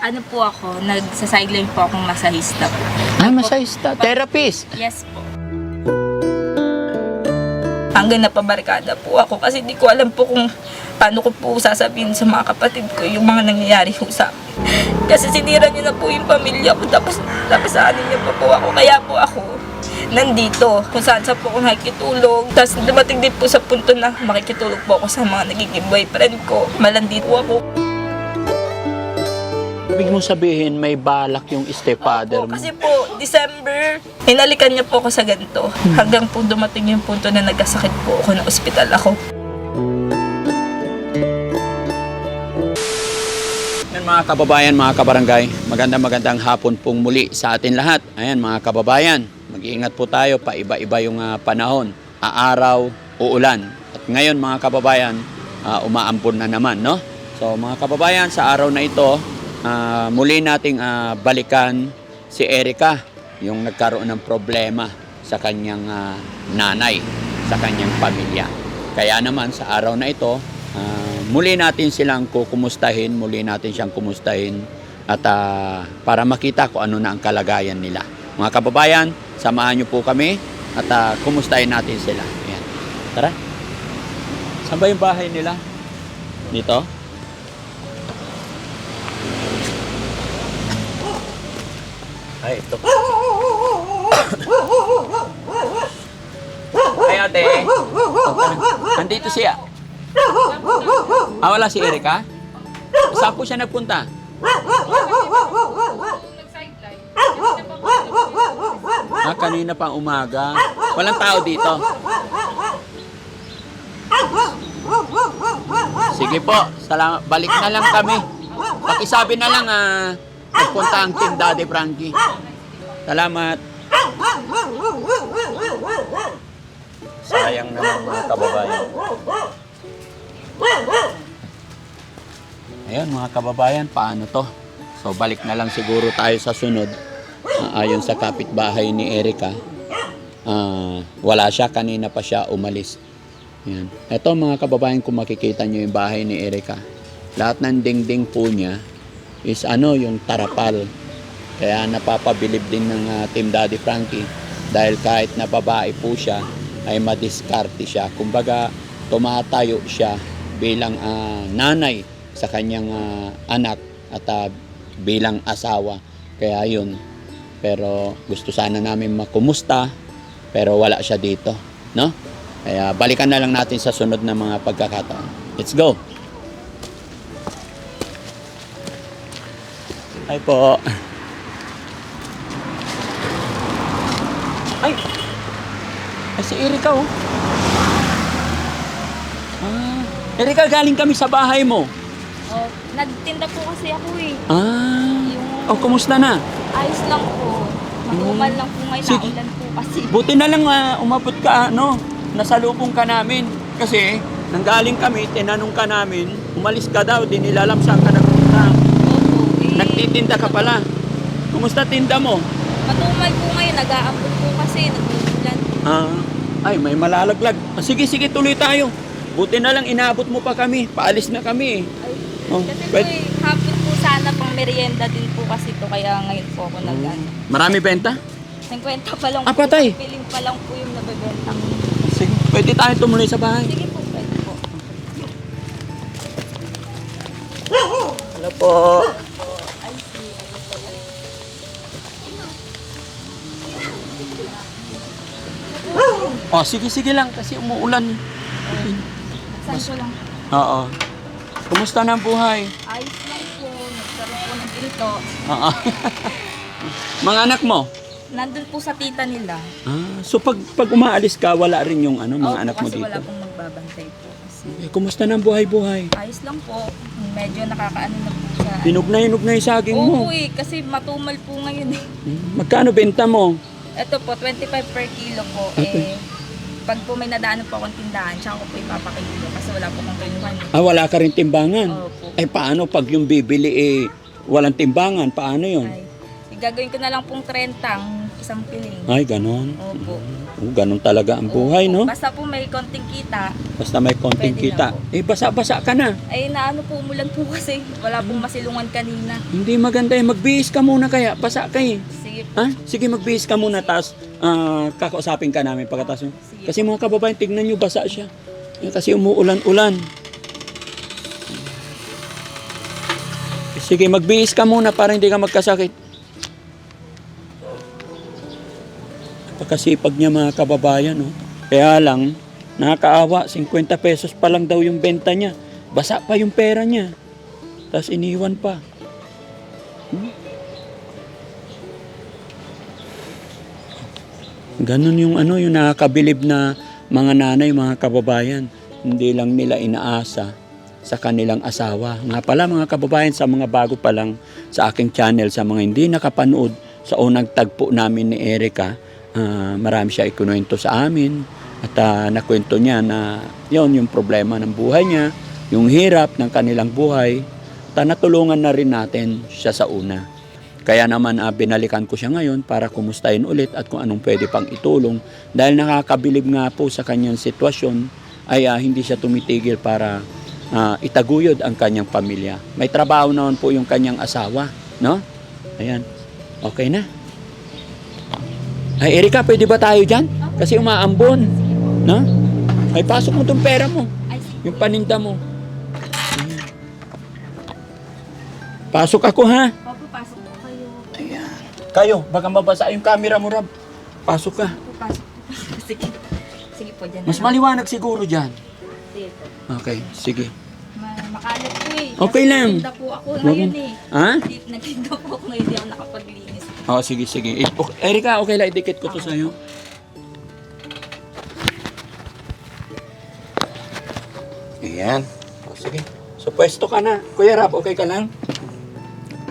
Ano po ako, nagsa-sideline po akong masahista po. Ah, masayista. Therapist. Yes po. Hanggang napabarkada po ako kasi di ko alam po kung paano ko po sasabihin sa mga kapatid ko yung mga nangyayari po sa akin. Kasi sinira niyo na po yung pamilya ko tapos tapos sa anin niyo pa po ako. Kaya po ako nandito kung saan saan po ako nakikitulog. Tapos dumating din po sa punto na makikitulog po ako sa mga nagiging boyfriend ko. Malandito ako. Ibig mo sabihin, may balak yung stepfather Opo, mo. kasi po, December, hinalikan niya po ako sa ganito. Hanggang po dumating yung punto na nagkasakit po ako na ospital ako. Ayan mga kababayan, mga kabarangay, magandang magandang hapon pong muli sa atin lahat. Ayan mga kababayan, mag-iingat po tayo, paiba-iba yung ah, panahon, aaraw, uulan. At ngayon mga kababayan, ah, umaampon na naman, no? So mga kababayan, sa araw na ito, ah, muli nating ah, balikan si Erika, yung nagkaroon ng problema sa kanyang ah, nanay, sa kanyang pamilya. Kaya naman sa araw na ito, ah, muli natin silang kukumustahin, muli natin siyang kumustahin at ah, para makita kung ano na ang kalagayan nila. Mga kababayan, samahan niyo po kami at ah, kumustahin natin sila. Ayan. Tara. Saan ba yung bahay nila? Dito? Ay, ito. Ay, ate. Andito siya. Ah, wala si Erika? Saan po siya nagpunta? Ah, kanina pang umaga. Walang tao dito. Sige po, salamat. Balik na lang kami. Pakisabi na lang ah, nagpunta ang Team Daddy Frankie. Salamat. Sayang naman mga kababayan. Ayun mga kababayan, paano to? So balik na lang siguro tayo sa sunod. Ah, ayon sa kapitbahay ni Erika, ah, wala siya, kanina pa siya umalis. Yan. Ito mga kababayan, kung makikita nyo yung bahay ni Erika, lahat ng dingding po niya is ano, yung tarapal. Kaya napapabilib din ng ah, Team Daddy Frankie dahil kahit na babae po siya, ay madiskarte siya. Kumbaga, tumatayo siya bilang ah, nanay sa kanyang ah, anak at ah, bilang asawa. Kaya yun. Pero gusto sana namin makumusta pero wala siya dito, no? Kaya balikan na lang natin sa sunod na mga pagkakataon. Let's go. Hi po. Ay! Ay, si Erika oh. Ah, Erika, galing kami sa bahay mo. Oh, nagtinda po kasi ako eh. Ah, Yung oh, kumusta na? ayos lang po. Matumal lang po ngayon, Sige. naulan po kasi. Buti na lang ah, umabot ka, ano, nasalubong ka namin. Kasi, nanggaling kami, tinanong ka namin, umalis ka daw, di nila alam saan ka nagpunta. Nagtitinda ka pala. Kumusta tinda mo? Matumal po ngayon, nag-aambon po kasi, nag-uulan. Ah, ay, may malalaglag. Ah, sige, sige, tuloy tayo. Buti na lang, inabot mo pa kami. Paalis na kami. eh. Ay, Oh, kasi po pwede- eh, hapon po sana pang merienda din po kasi to kaya ngayon po ako nag ano. Marami benta? 50 pa lang Ah, po. patay. Piling pa lang po yung nabebenta. Sige, pwede tayo tumuloy sa bahay. Sige po, pwede po. Hello po. Oh, sige, sige lang kasi umuulan. Saan ko lang? Oo. Kumusta na ang buhay? Ayos lang po. Nagkaroon po ng ginto. Oo. Mga anak mo? Nandun po sa tita nila. Ah, so pag pag umaalis ka, wala rin yung ano, mga Opo, anak mo kasi dito. wala pong magbabantay po. Kasi Eh, kumusta na ang buhay-buhay? ayos lang po. Medyo nakakaano na po sa... Hinog na hinog na yung saging mo. Oo eh, kasi matumal po ngayon eh. Hmm, Magkano benta mo? Ito po, 25 per kilo po. Okay. Eh, pag po may nadaanan po akong tindahan, tsaka ko po ipapakilo kasi wala po akong kinuhan. eh. Ah, wala ka rin timbangan. Opo. Eh, paano pag yung bibili eh, walang timbangan? Paano yun? Ay, gagawin ko na lang pong 30 ang isang piling. Ay, ganon. Opo. Oh, ganon talaga ang buhay, no? Basta po may konting kita, Basta may konting Pwede kita. na po. Eh, basa-basa ka na. ay naano po umulan po kasi. Wala pong masilungan kanina. Hindi maganda eh. Magbihis ka muna kaya. Basa ka eh. Sige po. Ha? Sige, magbihis ka muna. Tapos, ah, kakausapin ka namin pagkatapos. Sige. Kasi mga kababayan, tignan nyo, basa siya. Eh, kasi umuulan-ulan. Sige, magbihis ka muna para hindi ka magkasakit. Napakasipag niya mga kababayan. Oh. Kaya lang, nakakaawa, 50 pesos pa lang daw yung benta niya. Basa pa yung pera niya. Tapos iniwan pa. Hmm? Ganon yung ano, yung nakakabilib na mga nanay, mga kababayan. Hindi lang nila inaasa sa kanilang asawa. Nga pala mga kababayan, sa mga bago pa lang sa aking channel, sa mga hindi nakapanood sa unang tagpo namin ni Erica, ah, marami siya ikunuwento sa amin. At ah, nakwento niya na yon yung problema ng buhay niya, yung hirap ng kanilang buhay. At ah, natulungan na rin natin siya sa una. Kaya naman ah, binalikan ko siya ngayon para kumustahin ulit at kung anong pwede pang itulong. Dahil nakakabilib nga po sa kanyang sitwasyon ay ah, hindi siya tumitigil para ah, itaguyod ang kanyang pamilya. May trabaho naman po yung kanyang asawa, no? Ayan. Okay na. Ay, Erika, pwede ba tayo dyan? Kasi umaambon. No? Ay, pasok mo tong pera mo. Yung paninda mo. Pasok ako, ha? Opo, pasok kayo. Baka mabasa yung camera mo, Rab. Pasok ka. Pasok. Sige. Sige po, dyan. Mas lang. maliwanag siguro dyan. Sige po. Okay, sige. Ma- makalat po eh. Okay lang. nagtinda po ako ngayon eh. Ha? Nagtinda po ako ngayon, hindi ako nakapaglinis. Oh, sige, sige. Eh, okay. Erika, okay lang. Idikit ko to sa'yo. Ayan. Oh, sige. So, pwesto ka na. Kuya Rab, okay ka lang?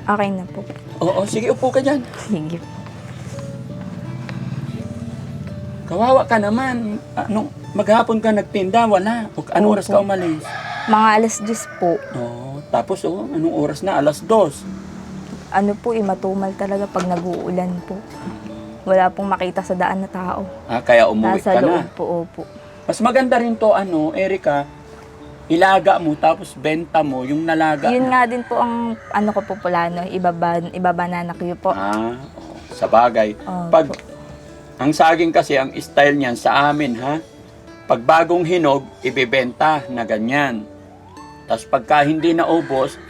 Okay na po. Oo, sige. Upo ka dyan. Sige po. Kawawa ka naman. Anong, maghapon ka nagtinda, wala. O, anong oras ka umalis? Mga alas 10 po. Oo. Tapos, oh, anong oras na? Alas dos. Ano po eh, matumal talaga pag nag-uulan po. Wala pong makita sa daan na tao. Ah, kaya umuwi Nasa ka loob na. po, opo. Mas maganda rin to, ano, Erika, ilaga mo, tapos benta mo, yung nalaga. Yun na. nga din po ang ano ko po plano, ibaba, ibabananak ko po. Ah, oo. sa bagay. Opo. Pag, ang saging kasi, ang style niyan sa amin, ha? Pag bagong hinog, ibibenta na ganyan. Tapos pagka hindi naubos,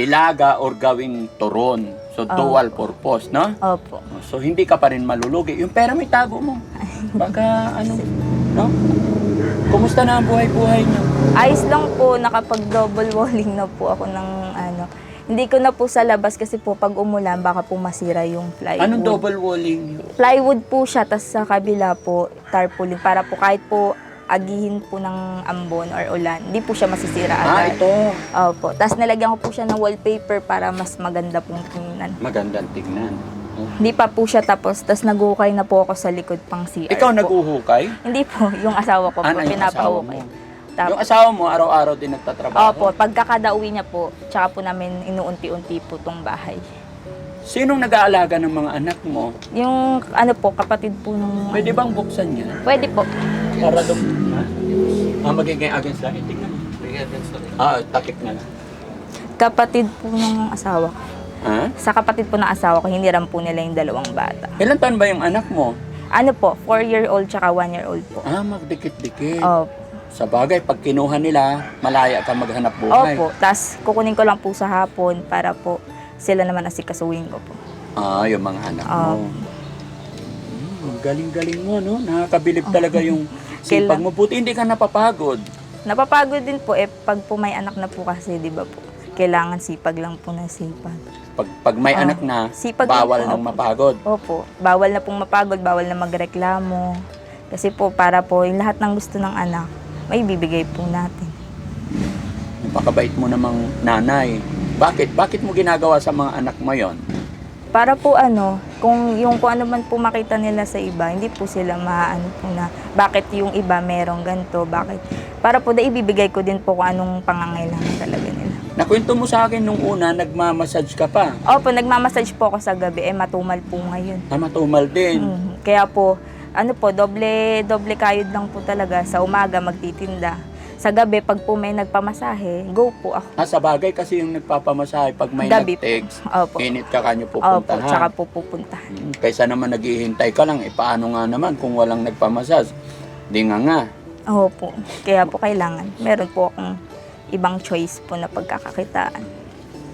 ilaga or gawing turon. So, Opo. dual purpose, no? Opo. So, hindi ka pa rin malulugi. Yung pera may tago mo. Baka, ano, no? Kumusta na ang buhay-buhay niyo? Ayos lang po, nakapag-double walling na po ako ng ano. Hindi ko na po sa labas kasi po pag umulan baka po masira yung plywood. Anong double walling? Plywood po siya, tas sa kabila po tarpaulin para po kahit po agihin po ng ambon or ulan, hindi po siya masisira Ah, agad. ito. Opo. Tapos nilagyan ko po siya ng wallpaper para mas maganda pong tingnan. Magandang tignan. Hindi pa po siya tapos, tapos nagukay na po ako sa likod pang CR Ikaw po. nag-uhukay? Hindi po, yung asawa ko po, Ano yung asawa mo? pinapahukay. Yung Tapos, asawa mo, araw-araw din nagtatrabaho? opo, pagkakadauwi niya po, tsaka po namin inuunti-unti po tong bahay. Sinong nag-aalaga ng mga anak mo? Yung ano po, kapatid po nung... Pwede bang buksan niya? Pwede po. Para doon. Ha? Ah, magiging against lang. Eh, tingnan mo. Ah, takip na lang. Kapatid po nung asawa ko. Ha? Sa kapatid po ng asawa ko, hindi ram po nila yung dalawang bata. Ilan taon ba yung anak mo? Ano po, 4-year-old tsaka 1-year-old po. Ah, magdikit-dikit. Opo. Sa bagay, pag kinuha nila, malaya ka maghanap buhay. Opo. Tapos kukunin ko lang po sa hapon para po sila naman asikasuhin ko po. Ah, yung mga anak mo. Ah. Hmm, galing-galing mo, no? Nakakabilib talaga yung sipag Kailan- mo. Buti hindi ka napapagod. Napapagod din po eh, pag po may anak na po kasi, di ba po? Kailangan sipag lang po na sipag. Pag, pag may Ah, anak na, sipag bawal po. nang mapagod. Opo, bawal na pong mapagod, bawal na magreklamo. Kasi po, para po, yung lahat ng gusto ng anak, may bibigay po natin. Napakabait mo namang nanay. Bakit? Bakit mo ginagawa sa mga anak mo yon? Para po ano, kung yung kung ano man po makita nila sa iba, hindi po sila maano po na bakit yung iba merong ganito, bakit. Para po da ibibigay ko din po kung anong pangangailangan talaga nila. Nakwento mo sa akin nung una, nagmamassage ka pa. Opo, nagmamassage po ako sa gabi. Eh, matumal po ngayon. Tamatumal din. Mhm. Kaya po, ano po, doble, doble kayod lang po talaga. Sa umaga, magtitinda. Sa gabi, pag po may nagpamasahe, go po ako. Ah, sa bagay kasi yung nagpapamasahe, pag may Gabi po. nag-text, Opo. init ka kanyo Opo, pupuntahan. tsaka po pupuntahan. Hmm, Kaysa naman naghihintay ka lang, eh paano nga naman kung walang nagpamasas? Di nga nga. Opo. Kaya po kailangan. Meron po akong ibang choice po na pagkakakitaan.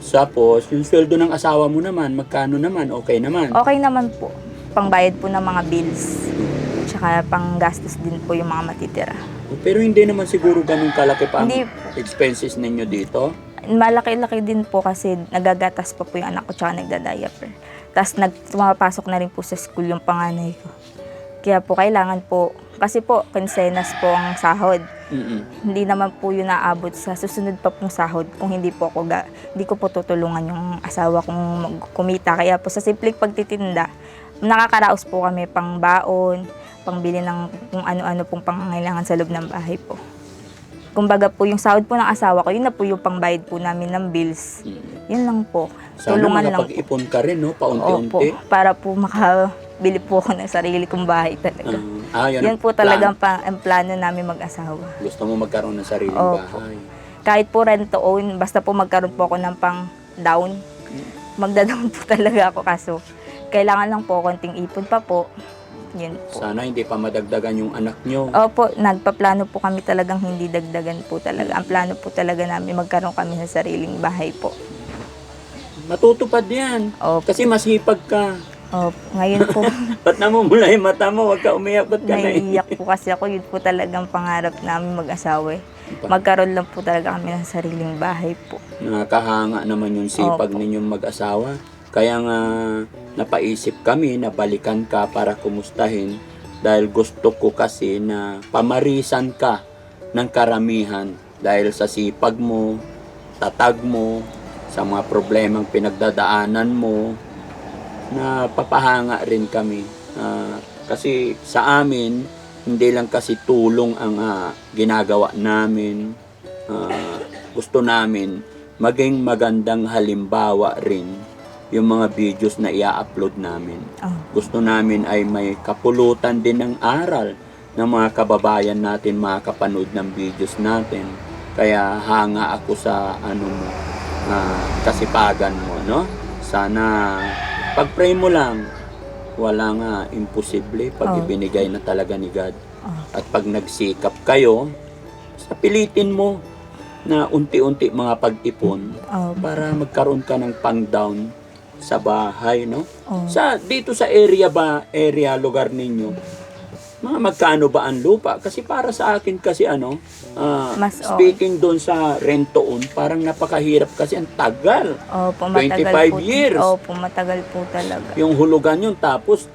Tapos, yung sweldo ng asawa mo naman, magkano naman? Okay naman. Okay naman po. Pangbayad po ng mga bills. Tsaka panggastos din po yung mga matitira. Pero hindi naman siguro ganun kalaki pa ang Hindi. expenses ninyo dito. Malaki-laki din po kasi nagagatas pa po yung anak ko tsaka nagda-diaper. Tapos nag, pumapasok na rin po sa school yung panganay ko. Kaya po kailangan po, kasi po, kinsenas po ang sahod. Mm-mm. Hindi naman po yun naabot sa susunod pa pong sahod kung hindi po ako, ga, hindi ko po tutulungan yung asawa kong kumita. Kaya po sa simpleng pagtitinda, nakakaraos po kami pang baon, pangbili ng kung ano-ano pong pangangailangan sa loob ng bahay po. Kumbaga po yung sahod po ng asawa ko, yun na po yung pangbayad po namin ng bills. Yun lang po. Sana Tulungan lang po. makapag-ipon ka rin, no? Opo, Paunti-unti. para po makabili po ako ng sarili kong bahay talaga. Ah, ah, Yan ang po plan. talagang pa, ang plano namin mag-asawa. Gusto mo magkaroon ng sariling Opo. bahay. kahit po rent to own, basta po magkaroon po ako ng pang down, magda-down po talaga ako kaso kailangan lang po konting ipon pa po. Yun po. Sana hindi pa madagdagan yung anak nyo. Opo, nagpaplano po kami talagang hindi dagdagan po talaga. Ang plano po talaga namin magkaroon kami ng sariling bahay po. Matutupad yan. Opo, Kasi masipag ka. Opo. Ngayon po, Ba't namumula yung mata mo? Huwag ka umiyak. Ba't ka naiiyak po kasi ako. Yun po talagang pangarap namin mag-asawa. eh. Magkaroon lang po talaga kami ng sariling bahay po. Nakakahanga naman yung sipag Opo. ninyong mag-asawa. Kaya nga napaisip kami na balikan ka para kumustahin dahil gusto ko kasi na pamarisan ka ng karamihan dahil sa sipag mo, tatag mo, sa mga problemang pinagdadaanan mo na papahanga rin kami. Ah, kasi sa amin, hindi lang kasi tulong ang ah, ginagawa namin. Ah, gusto namin maging magandang halimbawa rin yung mga videos na ia-upload namin. Oh. Gusto namin ay may kapulutan din ng aral ng mga kababayan natin makakapanood ng videos natin. Kaya hanga ako sa ano mo, ah, kasipagan mo, no? Sana pag-pray mo lang, wala nga imposible pag Oh. ibinigay na talaga ni God. Oh. At pag nagsikap kayo, sa pilitin mo na unti-unti mga pag-ipon Oh. para magkaroon ka ng pang-down sa bahay, no? Oh. Sa dito sa area ba, area lugar ninyo, mga magkano ba ang lupa? Kasi para sa akin kasi ano, ah, Mas, speaking doon sa rent-to-own, parang napakahirap kasi ang tagal. Opo, matagal 25 po. years. Opo, matagal po talaga. Yung hulugan yun, tapos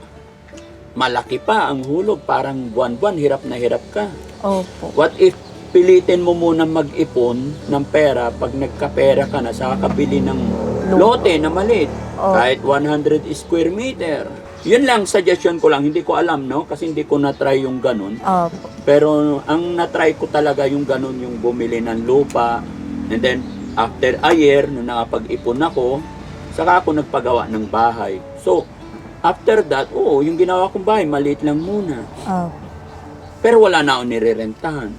malaki pa ang hulog, parang buwan-buwan, hirap na hirap ka. Opo. What if pilitin mo muna mag-ipon ng pera pag nagkapera ka na sa kabili ng Lupa. lote na maliit, Oh. kahit 100 square meter. Yun lang, suggestion ko lang, hindi ko alam, no? Kasi hindi ko na-try yung ganun. Opo. Pero ang na-try ko talaga yung ganun, yung bumili ng lupa. And then, after a year, nung nakapag-ipon ako, saka ako nagpagawa ng bahay. So, after that, oo, yung ginawa kong bahay, maliit lang muna. Opo. Pero wala na akong nirerentahan.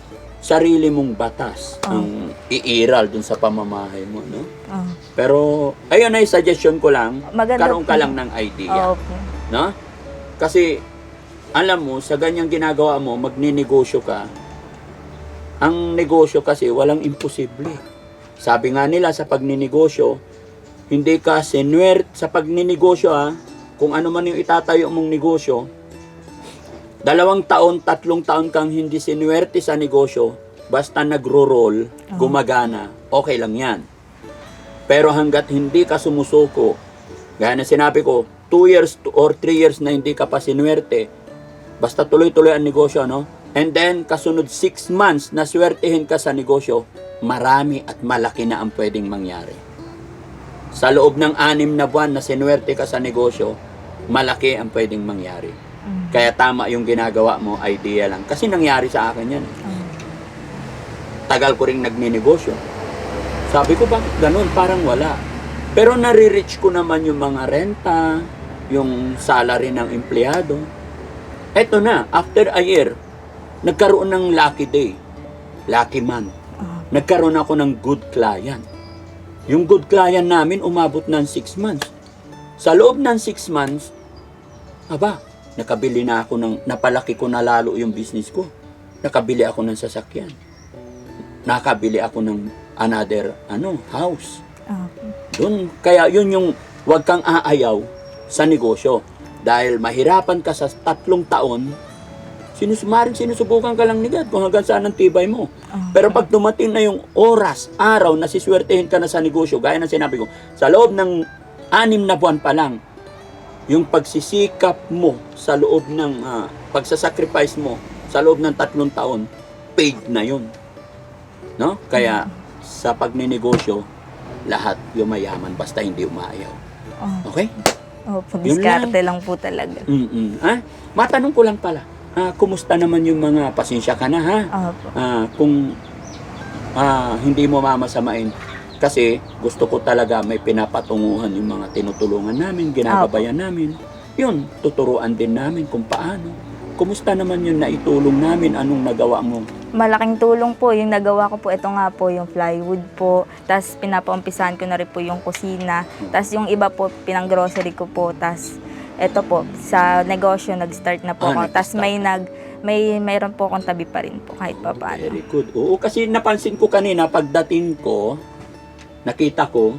Sarili mong batas ang iiral dun sa pamamahay mo, no? Oh. Pero, ayun ay suggestion ko lang. Maganda karoon ka po. lang ng idea, Opo. No? Kasi, alam mo, sa ganyang ginagawa mo, magninegosyo ka, ang negosyo kasi walang imposible. Sabi nga nila sa pagninegosyo, hindi ka sinuwert sa pagninegosyo ha, kung ano man yung itatayo mong negosyo, dalawang taon, tatlong taon kang hindi sinuwerte sa negosyo, basta nagro-roll, gumagana, okay lang yan. Pero hanggat hindi ka sumusuko, gaya na sinabi ko, 2 years to- or 3 years na hindi ka pa sinuwerte, basta tuloy-tuloy ang negosyo, no? And then, kasunod 6 months na swertehin ka sa negosyo, marami at malaki na ang pwedeng mangyari. Sa loob ng anim na buwan na sinuwerte ka sa negosyo, malaki ang pwedeng mangyari. Mm. Kaya tama yung ginagawa mo, idea lang. Kasi nangyari sa akin yan. Oh. Tagal ko rin nagninegosyo. Sabi ko, bakit ganun? Parang wala. Pero nare-reach ko naman yung mga renta, yung salary ng empleyado. Eto na, after a year, nagkaroon ng lucky day, lucky month. Ah, Nagkaroon ako ng good client. Yung good client namin umabot ng 6 months. Sa loob ng 6 months, aba, nakabili na ako ng, napalaki ko na lalo yung business ko. Nakabili ako ng sasakyan. Nakabili ako ng another, ano, house. ah, Doon, kaya yun yung wag kang aayaw sa negosyo. Dahil mahirapan ka sa tatlong taon, sinusumarin, sinusubukan ka lang ni God kung hanggang saan ang tibay mo. ah. Pero pag dumating na yung oras, araw na siswertehin ka na sa negosyo, gaya ng sinabi ko, sa loob ng anim na buwan pa lang, yung pagsisikap mo sa loob ng ah, pagsasacrifice mo sa loob ng tatlong taon, paid na yun. No? Kaya sa pagninegosyo, lahat yumayaman basta hindi umaayaw. ah. Okay? Opo, Yun diskarte lang po talaga. Mm-mm. Ah, matanong ko lang pala, ah, kumusta naman yung mga pasensya ka na ha? Opo. Ah, kung ah, hindi mo mamasamain kasi gusto ko talaga may pinapatunguhan yung mga tinutulungan namin, ginagabayan namin. Yun, tuturuan din namin kung paano. Kumusta naman yun na itulong namin? Anong nagawa mo? Malaking tulong po yung nagawa ko po. Ito nga po yung plywood po. Tapos pinapaumpisahan ko na rin po yung kusina. Tapos yung iba po, pinang grocery ko po. Tapos ito po, sa negosyo nag-start na po Ah, ako. Tapos may nag may mayroon po akong tabi pa rin po kahit pa paano. Very good. Oo, kasi napansin ko kanina pagdating ko, nakita ko,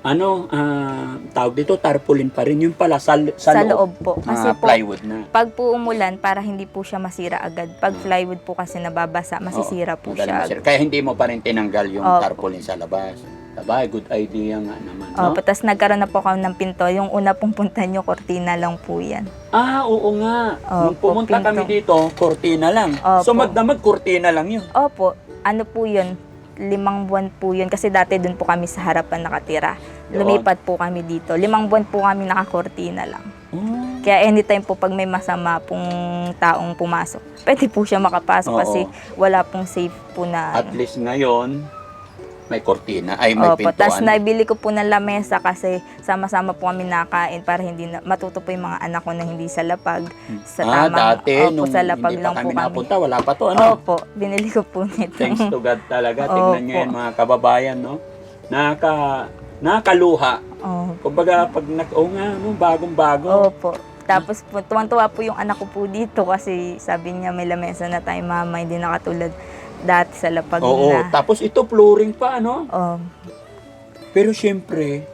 ano, ah, tawag dito, tarpaulin pa rin. Yung pala, sa, sa, Sa loob, loob po. Kasi ah, po, plywood na. pag po umulan, para hindi po siya masira agad. Pag plywood po kasi nababasa, masisira po Madali siya. masira. Kaya hindi mo pa rin tinanggal yung Opo. tarpaulin sa labas. Sabay, good idea nga naman, no? Opo, tapos nagkaroon na po ako ng pinto. Yung una pong punta nyo, kortina lang po yan. Ah, oo nga. Nung Opo, pumunta pinto. kami dito, kortina lang. Opo. So magdamag, kortina lang yun. Opo, ano po yun? Limang buwan po yun. Kasi dati dun po kami sa harapan nakatira. Yun. Lumipat po kami dito. Limang buwan po kami nakakortina lang. Oh. Kaya anytime po pag may masama pong taong pumasok, pwede po siya makapasok Oo. kasi wala pong safe po na At ano. least ngayon, may kortina. Ay, may Opo, tapos pintuan. nabili ko po ng lamesa kasi sama-sama po kami nakain para hindi na, matuto po yung mga anak ko na hindi sa lapag. Sa ah, tamang- dati, Opo, nung sa lapag hindi pa lang po kami kami. napunta, wala pa to, ano? Opo, binili ko po nito. Thanks to God talaga. Tingnan nyo yan, mga kababayan, no? Naka, nakaluha. Opo. Kumbaga, pag nag, oh nga, no, bagong-bago. Opo. Tapos po, tuwang-tuwa po yung anak ko po dito kasi sabi niya may lamesa na tayo mama, hindi na katulad dati sa lapag Oo, na. tapos ito flooring pa, ano? Oh, Pero siyempre,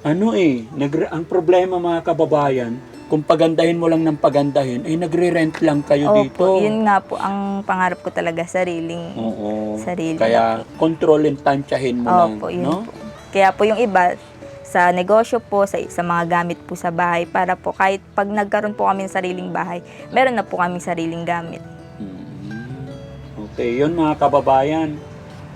ano eh, nagre- ang problema mga kababayan, kung pagandahin mo lang ng pagandahin, ay nagre-rent lang kayo dito. opo, yun nga po ang pangarap ko talaga, sariling. Oo. Sarili Kaya control and tansyahin mo lang, Opo, yun no? po. Kaya po yung iba, sa negosyo po, sa, sa mga gamit po sa bahay, para po kahit pag nagkaroon po kami ng sariling bahay, meron na po kami sariling gamit. Okay, yun mga kababayan.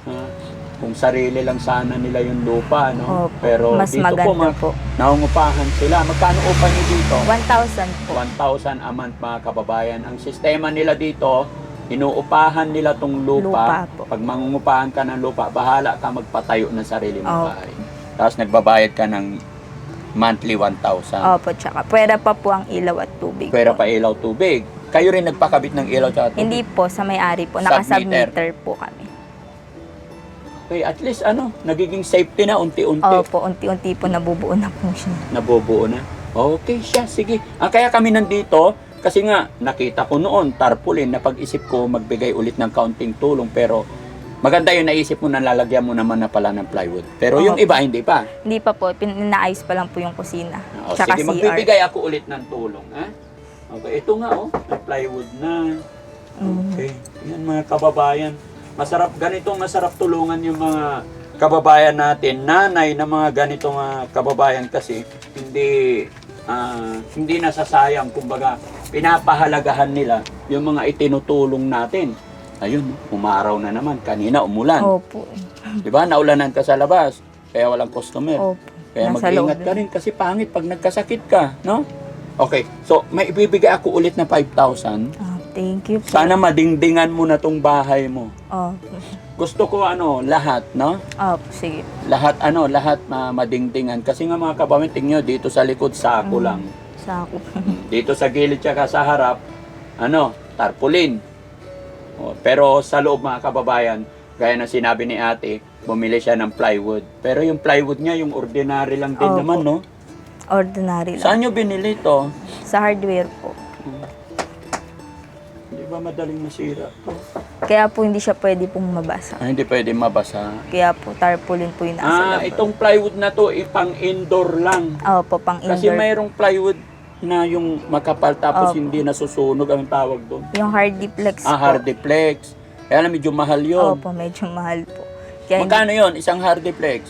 Ha? Kung sarili lang sana nila yung lupa, no? Opo, Pero mas dito maganda po, mga, po. naungupahan sila. Magkano upa niyo dito? 1,000 po. 1,000 a month mga kababayan. Ang sistema nila dito, inuupahan nila tong lupa. Lupa po. Pag mangungupahan ka ng lupa, bahala ka magpatayo ng sarili mong Opo. bahay. Tapos nagbabayad ka ng monthly 1,000. Opo, tsaka pwera pa po ang ilaw at tubig Pwera po. pa ilaw tubig. Kayo rin nagpakabit ng ilaw at tubig. Hindi po, sa may-ari po. Submeter. Naka-submeter po kami. Okay, at least ano, nagiging safety na unti-unti. Opo, unti-unti po nabubuo na po siya. Nabubuo na. Okay siya, sige. Ah, kaya kami nandito, kasi nga, nakita ko noon, tarpaulin, na pag-isip ko magbigay ulit ng counting tulong, pero maganda yun, naisip mo na lalagyan mo naman na pala ng plywood. Pero yung Opo. iba, hindi pa. Hindi pa po, pinaayos pa lang po yung kusina. O, Tsaka sige, CR. magbibigay ako ulit ng tulong. Ha? Okay, ito nga, oh, may plywood na. Mm. Okay, yan mga kababayan. Masarap, ganitong masarap tulungan yung mga kababayan natin. Nanay na mga ganitong mga kababayan kasi hindi ah, hindi nasasayang. Kumbaga, pinapahalagahan nila yung mga itinutulong natin. Ayun, umaraw na naman. Kanina umulan. Opo. Di ba? Naulanan ka sa labas. Kaya walang customer. Opo. Kaya mag-ingat ka rin kasi pangit pag nagkasakit ka, no? Okay, so may ibibigay ako ulit na 5,000. Ah, thank you po. Sana madingdingan mo na tong bahay mo. Opo. gusto ko ano, lahat, no? Opo, sige. Lahat ano, lahat na madingdingan. Kasi nga mga kababayan, tingnan nyo, dito sa likod, sako Mm. lang. Sako. Dito sa gilid tsaka sa harap, ano, tarpaulin. O, pero sa loob mga kababayan, gaya ng sinabi ni ate, bumili siya ng plywood. Pero yung plywood niya, yung ordinary lang din Opo. naman, no? Ordinary lang. Saan nyo binili to? Sa hardware po. Hindi ba madaling masira to? Kaya po hindi siya pwede pong mabasa. Ah, hindi pwede mabasa. Kaya po tarpaulin po yung nasa Ah, loob. itong plywood na to, ipang indoor lang. Opo, pang Kasi indoor. mayroong plywood na yung makapal tapos Opo. hindi nasusunog ang tawag doon. Yung hardiplex Ah, po. hardiplex. Kaya lang medyo mahal yon. Opo, medyo mahal po. Kaya hindi- Magkano yon isang hardiplex?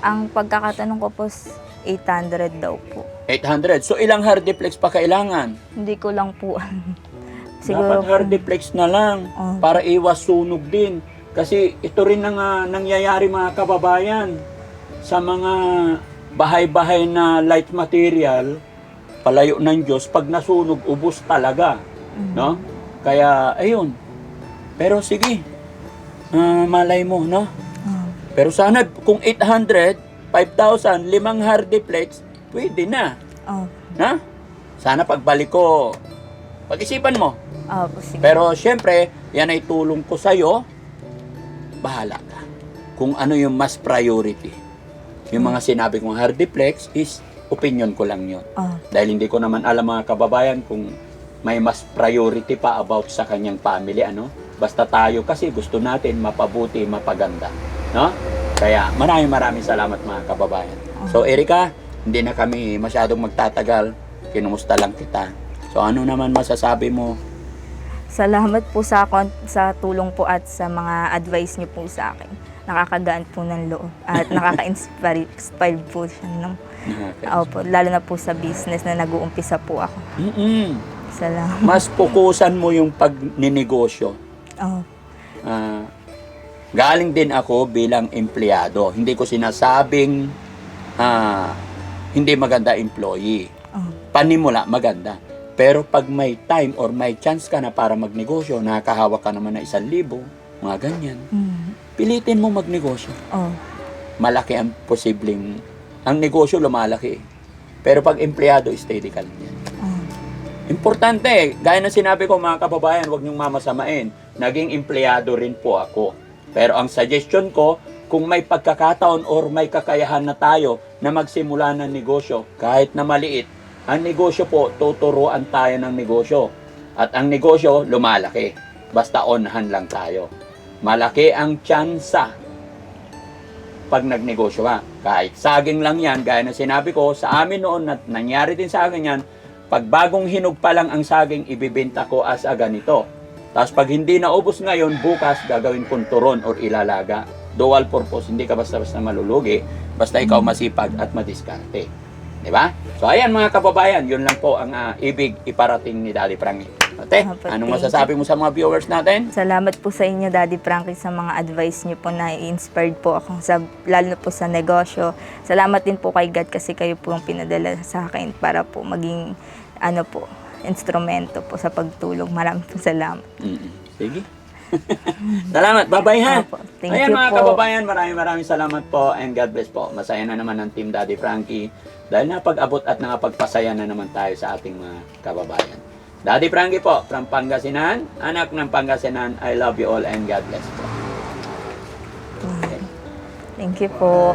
ang pagkakatanong ko po, s- 800 daw po. 800. So ilang hardiplex pa kailangan? Hindi ko lang po. Dapat Siguro po, hardiplex na lang Oh. para iwas sunog din. Kasi ito rin ang ah, nangyayari mga kababayan sa mga bahay-bahay na light material, palayo ng Diyos, pag nasunog, ubos talaga. Mm. No? Kaya, ayun. Pero sige, Ah, malay mo, no? Ah, Pero sana kung 800, 5,000, limang hardiplex, pwede na. oh, Na? Sana pagbalik ko, pag-isipan mo. opo, sige. Pero syempre, yan ay tulong ko sa'yo. Bahala ka. Kung ano yung mas priority. Yung mga sinabi kong hardiplex is opinion ko lang yun. Oh, Dahil hindi ko naman alam mga kababayan kung may mas priority pa about sa kanyang family, ano? Basta tayo kasi gusto natin mapabuti, mapaganda. No? Kaya maraming maraming salamat mga kababayan. So Erika, hindi na kami masyadong magtatagal. Kinumusta lang kita. So ano naman masasabi mo? Salamat po sa, sa tulong po at sa mga advice niyo po sa akin. Nakakagaan po ng loob at nakaka-inspire inspire po siya. No? Opo, lalo na po sa business na nag-uumpisa po ako. Mm-mm. Salamat. Mas pukusan mo yung pagninegosyo. Oh, Ah, galing din ako bilang empleyado. Hindi ko sinasabing ah, hindi maganda employee. oh, Panimula, maganda. Pero pag may time or may chance ka na para magnegosyo, nakakahawak ka naman na isang libo, mga ganyan, mm, pilitin mo magnegosyo. oh, Malaki ang posibleng, ang negosyo lumalaki. Pero pag empleyado, steady ka lang yan. oh, Importante, gaya ng sinabi ko mga kababayan, huwag niyong mamasamain. Naging empleyado rin po ako. Pero ang suggestion ko, kung may pagkakataon or may kakayahan na tayo na magsimula ng negosyo, kahit na maliit, ang negosyo po, tuturuan tayo ng negosyo. At ang negosyo, lumalaki. Basta onhan lang tayo. Malaki ang tsansa pag nagnegosyo ka. Kahit saging lang yan, gaya na sinabi ko, sa amin noon, nangyari din sa akin yan, pag bagong hinog pa lang ang saging, ibibenta ko as a ganito. Tapos pag hindi naubos ngayon, bukas gagawin kong turon or ilalaga. Dual purpose, hindi ka basta-basta malulugi, basta ikaw masipag at madiskarte. Di ba? So ayan mga kababayan, yun lang po ang ah, ibig iparating ni Daddy Frankie. Ate, Apo, anong thank masasabi mo sa mga viewers natin? Salamat po sa inyo, Daddy Frankie, sa mga advice niyo po na inspired po ako, sa, lalo na po sa negosyo. Salamat din po kay God kasi kayo po yung pinadala sa akin para po maging, ano po, instrumento po sa pagtulong. Maraming po salamat. Mm-mm. Sige. salamat. Bye-bye ha. Opo. Thank Ayan you mga po. kababayan, maraming maraming salamat po and God bless po. Masaya na naman ang Team Daddy Frankie dahil napag-abot at nakapagpasaya na naman tayo sa ating mga kababayan. Daddy Frankie po, from Pangasinan, anak ng Pangasinan, I love you all and God bless po. Thank you po.